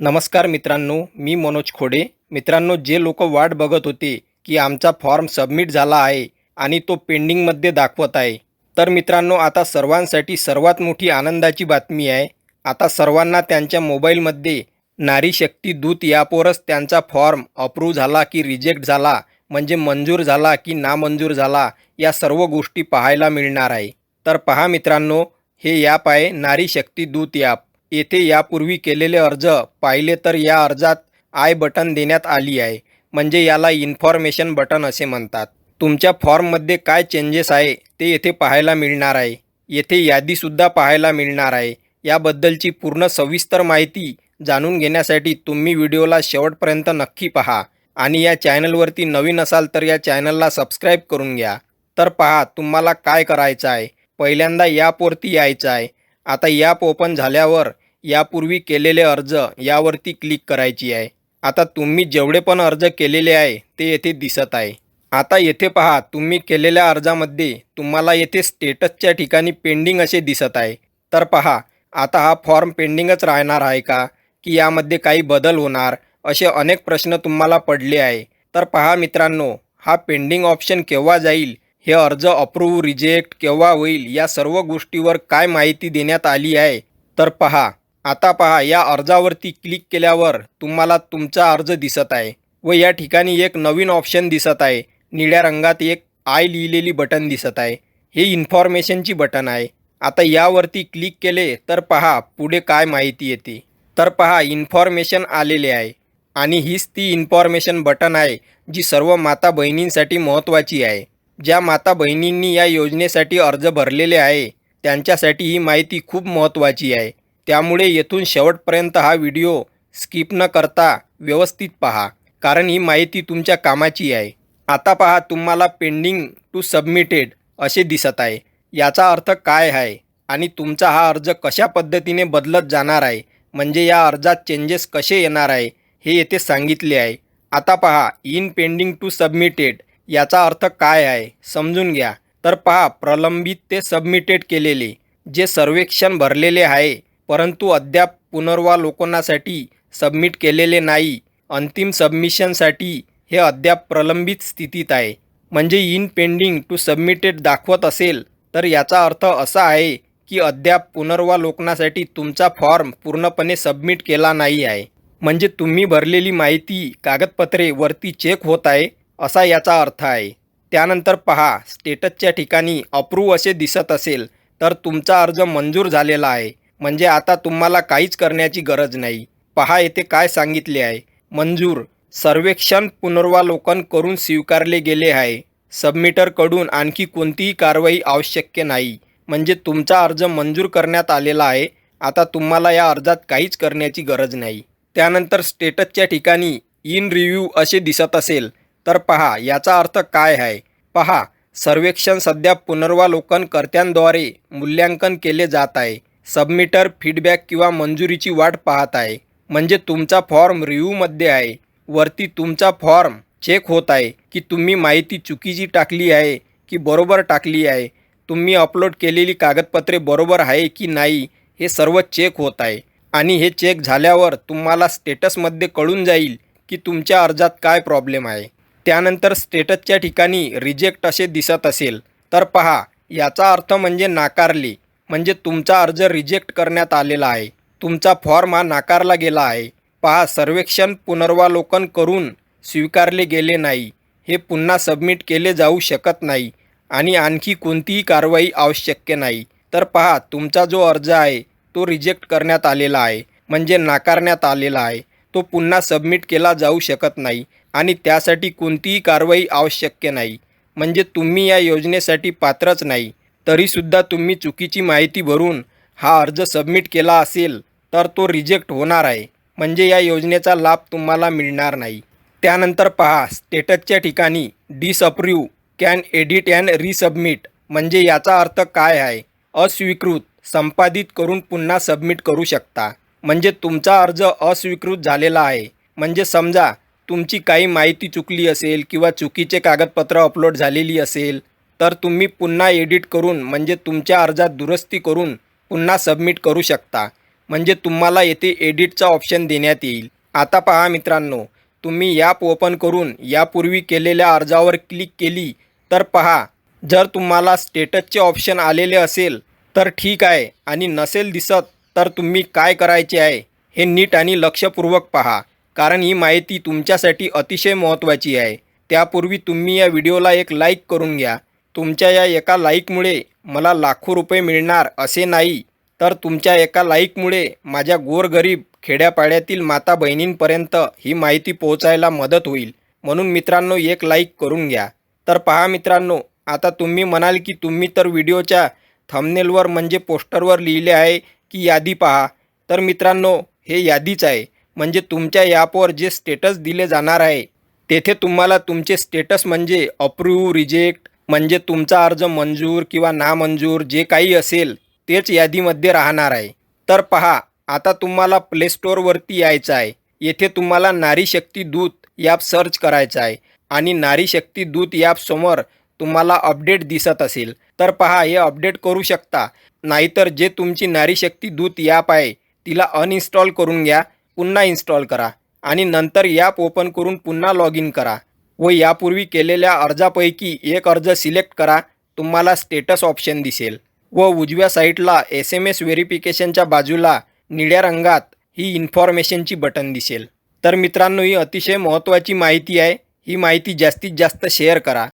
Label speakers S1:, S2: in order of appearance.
S1: नमस्कार मित्रांनो मी मनोज खोडे. मित्रांनो जे लोक वाट बघत होते की आमचा फॉर्म सबमिट झाला आहे आणि तो पेंडिंगमध्ये दाखवत आहे. तर मित्रांनो आता सर्वांसाठी सर्वात मोठी आनंदाची बातमी आहे. आता सर्वांना त्यांच्या मोबाईलमध्ये नारी शक्ती दूत यापवरच त्यांचा फॉर्म अप्रूव्ह झाला की रिजेक्ट झाला म्हणजे मंजूर झाला की नामंजूर झाला या सर्व गोष्टी पाहायला मिळणार आहे. तर पहा मित्रांनो हे ॲप आहे नारी शक्ती दूत ॲप येथे यापूर्वी केलेले अर्ज पाहिले तर या अर्जात आय बटन देण्यात आली आहे. म्हणजे याला इन्फॉर्मेशन बटन असे म्हणतात. तुमच्या फॉर्ममध्ये काय चेंजेस आहे ते येथे पाहायला मिळणार आहे. येथे यादीसुद्धा पाहायला मिळणार आहे. याबद्दलची पूर्ण सविस्तर माहिती जाणून घेण्यासाठी तुम्ही व्हिडिओला शेवटपर्यंत नक्की पहा. आणि या चॅनलवरती नवीन असाल तर या चॅनलला सबस्क्राईब करून घ्या. तर पहा तुम्हाला काय करायचं आहे? पहिल्यांदा यापवरती यायचं आहे. आता याप ओपन झाल्यावर यापूर्वी केलेले अर्ज यावरती क्लिक करायची आहे. आता तुम्ही जेवढे पण अर्ज केलेले आहे ते येथे दिसत आहे. आता येथे पहा तुम्ही केलेल्या अर्जामध्ये तुम्हाला येथे स्टेटसच्या ठिकाणी पेंडिंग असे दिसत आहे. तर पहा आता हा फॉर्म पेंडिंगच राहणार आहे का? की यामध्ये काही बदल होणार? असे अनेक प्रश्न तुम्हाला पडले आहे. तर पहा मित्रांनो हा पेंडिंग ऑप्शन केव्हा जाईल? हे अर्ज अप्रूव्ह रिजेक्ट केव्हा होईल? या सर्व गोष्टीवर काय माहिती देण्यात आली आहे? तर पहा आता पहा या अर्जावरती क्लिक केल्यावर तुम्हाला तुमचा अर्ज दिसत आहे व या ठिकाणी एक नवीन ऑप्शन दिसत आहे. निळ्या रंगात एक आय लिहिलेली बटन दिसत आहे. हे इन्फॉर्मेशनची बटन आहे. आता यावरती क्लिक केले तर पहा पुढे काय माहिती येते. तर पहा इन्फॉर्मेशन आलेले आहे आणि हीच ती इन्फॉर्मेशन बटन आहे जी सर्व माता बहिणींसाठी महत्त्वाची आहे. ज्या माता बहिणींनी या योजनेसाठी अर्ज भरलेले आहे त्यांच्यासाठी ही माहिती खूप महत्त्वाची आहे. त्यामुळे येथून शेवटपर्यंत हा व्हिडिओ स्किप न करता व्यवस्थित पहा कारण ही माहिती तुमच्या कामाची आहे. आता पहा तुम्हाला पेंडिंग टू सबमिटेड असे दिसत आहे. याचा अर्थ काय आहे आणि तुमचा हा अर्ज कशा पद्धतीने बदलत जाणार आहे? म्हणजे या अर्जात चेंजेस कसे येणार आहे हे येथे सांगितले आहे. आता पहा इन पेंडिंग टू सबमिटेड याचा अर्थ काय आहे समजून घ्या. तर पहा प्रलंबित ते सबमिटेड केलेले जे सर्वेक्षण भरलेले आहे परंतु अद्याप पुनर्वालोकनासाठी सबमिट केलेले नाही. अंतिम सबमिशनसाठी हे अद्याप प्रलंबित स्थितीत आहे. म्हणजे इन पेंडिंग टू सबमिटेड दाखवत असेल तर याचा अर्थ असा आहे की अद्याप पुनर्वालोकनासाठी तुमचा फॉर्म पूर्णपणे सबमिट केला नाही आहे. म्हणजे तुम्ही भरलेली माहिती कागदपत्रे वरती चेक होत आहे असा याचा अर्थ आहे. त्यानंतर पहा स्टेटसच्या ठिकाणी अप्रूव्ह असे दिसत असेल तर तुमचा अर्ज मंजूर झालेला आहे. म्हणजे आता तुम्हाला काहीच करण्याची गरज नाही. पहा येथे काय सांगितले आहे. मंजूर सर्वेक्षण पुनर्वालोकन करून स्वीकारले गेले आहे. सबमिटरकडून आणखी कोणतीही कारवाई आवश्यक नाही. म्हणजे तुमचा अर्ज मंजूर करण्यात आलेला आहे. आता तुम्हाला या अर्जात काहीच करण्याची गरज नाही. त्यानंतर स्टेटसच्या ठिकाणी इन रिव्ह्यू असे दिसत असेल. तर पहा याचा अर्थ काय आहे? पहा सर्वेक्षण सध्या पुनर्वालोकनकर्त्यांद्वारे मूल्यांकन केले जात आहे. सबमिटर फीडबॅक किंवा मंजुरीची वाट पाहत आहे. म्हणजे तुमचा फॉर्म रिव्ह्यूमध्ये आहे. वरती तुमचा फॉर्म चेक होत आहे की तुम्ही माहिती चुकीची टाकली आहे की बरोबर टाकली आहे. तुम्ही अपलोड केलेली कागदपत्रे बरोबर आहे की नाही हे सर्व चेक होत आहे. आणि हे चेक झाल्यावर तुम्हाला स्टेटसमध्ये कळून जाईल की तुमच्या अर्जात काय प्रॉब्लेम आहे. त्यानंतर स्टेटसच्या ठिकाणी रिजेक्ट असे दिसत असेल. तर पहा याचा अर्थ म्हणजे नाकारले. म्हणजे तुमचा अर्ज रिजेक्ट करण्यात आलेला आहे. तुमचा फॉर्म हा नाकारला गेला आहे. पहा सर्वेक्षण पुनर्वालोकन करून स्वीकारले गेले नाही. हे पुन्हा सबमिट केले जाऊ शकत नाही आणि आणखी कोणतीही कारवाई आवश्यक नाही. तर पहा तुमचा जो अर्ज आहे तो रिजेक्ट करण्यात आलेला आहे. म्हणजे नाकारण्यात आलेला आहे. तो पुन्हा सबमिट केला जाऊ शकत नाही आणि त्यासाठी कोणतीही कारवाई आवश्यक नाही. म्हणजे तुम्ही या योजनेसाठी पात्रच नाही. तरीसुद्धा तुम्ही चुकीची माहिती भरून हा अर्ज सबमिट केला असेल तर तो रिजेक्ट होणार आहे. म्हणजे या योजनेचा लाभ तुम्हाला मिळणार नाही. त्यानंतर पहा स्टेटसच्या ठिकाणी disapprove can edit and resubmit म्हणजे याचा अर्थ काय आहे? अस्वीकृत संपादित करून पुन्हा सबमिट करू शकता. म्हणजे तुमचा अर्ज अस्वीकृत झालेला आहे. म्हणजे समजा तुमची काही माहिती चुकली असेल किंवा चुकीचे कागदपत्र अपलोड झालेली असेल तर तुम्ही पुन्हा एडिट करून म्हणजे तुमच्या अर्जात दुरुस्ती करून पुन्हा सबमिट करू शकता. म्हणजे तुम्हाला येथे एडिटचा ऑप्शन देण्यात येईल. आता पहा मित्रांनो तुम्ही याप ओपन करून यापूर्वी केलेल्या अर्जावर क्लिक केली तर पहा जर तुम्हाला स्टेटसचे ऑप्शन आलेले असेल तर ठीक आहे. आणि नसेल दिसत तर तुम्ही काय करायचे आहे हे नीट आणि लक्षपूर्वक पहा. कारण ही माहिती तुमच्यासाठी अतिशय महत्त्वाची आहे. त्यापूर्वी तुम्ही या व्हिडिओला एक लाईक करून घ्या. तुमच्या या एका लाईकमुळे मला लाखो रुपये मिळणार असे नाही. तर तुमच्या एका लाईकमुळे माझ्या गोरगरीब खेड्यापाड्यातील माता बहिणींपर्यंत ही माहिती पोहोचायला मदत होईल. म्हणून मित्रांनो एक लाईक करून घ्या. तर पहा मित्रांनो आता तुम्ही म्हणाल की तुम्ही तर व्हिडिओच्या थंबनेलवर म्हणजे पोस्टरवर लिहिले आहे की यादी पहा. तर मित्रांनो हे यादीच आहे. म्हणजे तुमच्या ॲपवर जे स्टेटस दिले जाणार आहे तेथे तुम्हाला तुमचे स्टेटस म्हणजे अप्रूव्ह रिजेक्ट म्हणजे तुमचा अर्ज मंजूर किंवा नामंजूर जे काही असेल तेच यादीमध्ये राहणार आहे. तर पहा आता तुम्हाला प्ले स्टोअरवरती यायचं आहे. येथे तुम्हाला नारी शक्ती दूत ॲप सर्च करायचं आहे आणि नारी शक्ती दूत ॲपसमोर तुम्हाला अपडेट दिसत असेल. तर पहा हे अपडेट करू शकता. नाहीतर जे तुमची नारी शक्ती दूत ॲप आहे तिला अनइन्स्टॉल करून घ्या पुन्हा इन्स्टॉल करा आणि नंतर ॲप ओपन करून पुन्हा लॉग इन करा. व यापूर्वी केलेल्या अर्जापैकी एक अर्ज सिलेक्ट करा. तुम्हाला स्टेटस ऑप्शन दिसेल. व उजव्या साईटला एस एम एस व्हेरिफिकेशनच्या बाजूला निळ्या रंगात ही इन्फॉर्मेशनची बटन दिसेल. तर मित्रांनो ही अतिशय महत्त्वाची माहिती आहे. ही माहिती जास्तीत जास्त शेअर करा.